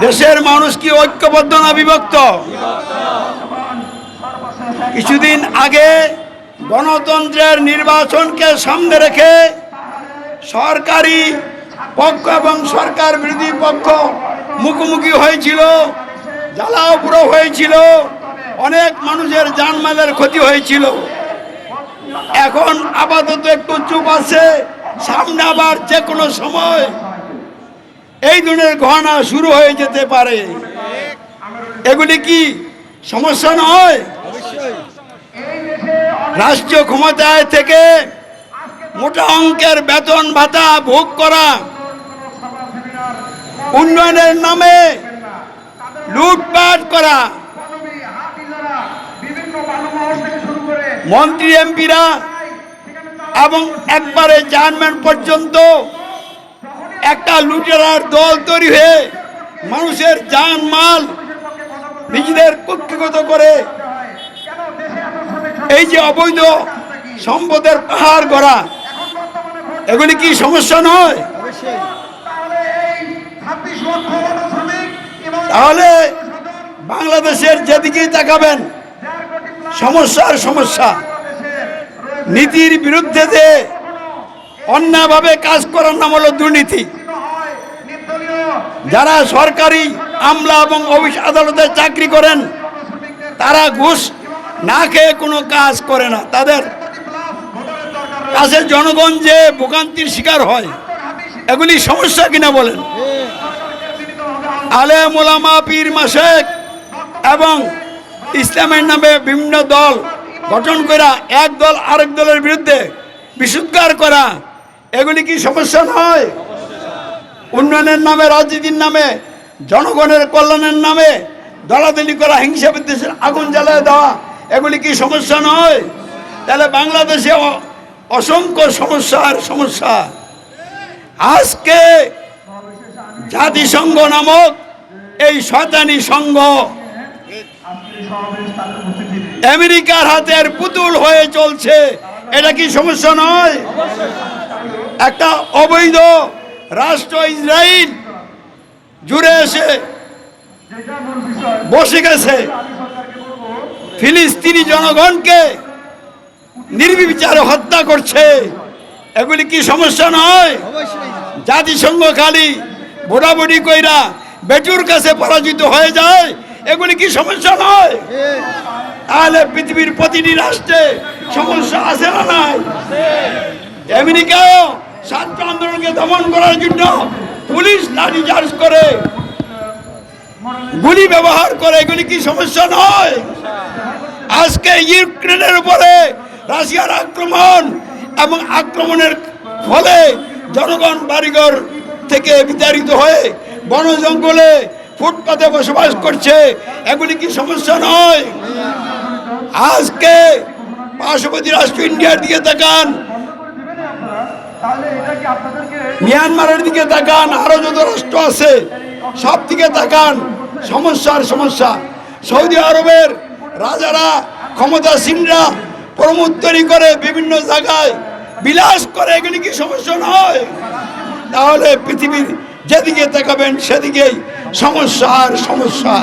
দেশের মানুষ কি ঐক্যবদ্ধ না বিভক্ত? কিছুদিন আগে গণতন্ত্রের নির্বাচনকে সামনে রেখে সরকারি পক্ষ এবং সরকার বিরোধী পক্ষ মুখোমুখি হয়েছিল, জ্বালাও পুরো হয়েছিল, অনেক মানুষের জানমালের ক্ষতি হয়েছিল। এখন আপাতত একটু চুপ আছে, সামনে আবার যে কোনো সময় এই ধরনের ঘটনা শুরু হয়ে যেতে পারে। এগুলি কি সমস্যা নয়? রাষ্ট্রীয় ক্ষমতায় থেকে মোটা অঙ্কের বেতন ভাতা ভোগ করা, উন্নয়নের নামে লুটপাট করা, মন্ত্রী এমপিরা এবং একবারে চেয়ারম্যান পর্যন্ত একটা লুটেরার দল তৈরি হয়ে মানুষের জান মাল নিজেদের কক্ষিগত করে এই যে অবৈধ সম্পদের পাহাড় গড়া, এগুলি কি সমস্যা নয়? তাহলে বাংলাদেশের যেদিকেই তাকাবেন, সমস্যার সমস্যা। নীতির বিরুদ্ধে যে অন্যায়ভাবে কাজ করার নাম হলো দুর্নীতি। যারা সরকারি আমলা এবং অফিস আদালতে চাকরি করেন, তারা ঘুষ না খেয়ে কোনো কাজ করে না। তাদের কাছে জনগণ যে ভোগান্তির শিকার হয়, এগুলি সমস্যা কিনা বলেন? আলে মোলামা পীর মাসেক এবং ইসলামের নামে বিভিন্ন দল গঠন করা এক দল আরেক দলের বিরুদ্ধে বিশুদ্ধার করা, এগুলি কি সমস্যা নয়? উন্নয়নের নামে, রাজনীতির নামে, জনগণের কল্যাণের নামে দলাদলি করা, হিংসা বিদ্বেষের আগুন জ্বালায় দেওয়া, এগুলি কি সমস্যা নয়? তাহলে বাংলাদেশে অসংখ্য সমস্যার সমস্যা। আজকে জাতিসংঘ নামক এই শয়তানি সংঘ আমেরিকার হাতের পুতুল হয়ে চলছে। এটা কি সমস্যা নয়? একটা অবৈধ রাষ্ট্র ইসরায়েল জুড়ে এসে বসে গেছে। ফিলিস্তিনি জনগণকে নির্বিচারে হত্যা করছে। এগুলি কি সমস্যা নয়? জাতিসংঘ খালি ভোটাভুটি কইরা বেটুর কাছে পরাজিত হয়ে যায়, এগুলি কি সমস্যা নয়? তাহলে পৃথিবীর প্রতিটি রাষ্ট্রে সমস্যা আছে না নাই? আমেরিকাও ছাত্র আন্দোলনকে দমন করার জন্য পুলিশ লাঠি চার্জ করে, গুলি ব্যবহার করে, এগুলি কি সমস্যা নয়? আজকে ইউক্রেনের উপরে রাশিয়ার আক্রমণ এবং আক্রমণের ফলে জনগণ বাড়িঘর থেকে বিতাড়িত হয়ে বন জঙ্গলে ফুটপাতে বসবাস করছে, এগুলি কি সমস্যা নয়? আজকে পার্শ্ববর্তী রাষ্ট্র ইন্ডিয়ার দিকে তাকান মিয়ানমারের দিকে তাকান, আরও যত রাষ্ট্র আছে সব দিকে তাকান, সমস্যার সমস্যা। সৌদি আরবের রাজারা, ক্ষমতাসীনরা প্রমোদ তৈরি করে বিভিন্ন জায়গায় বিলাস করে এগুলি কি সমস্যা নয়? তাহলে পৃথিবীর যেদিকে তাকাবেন, সেদিকেই সমস্যা আর সমস্যা।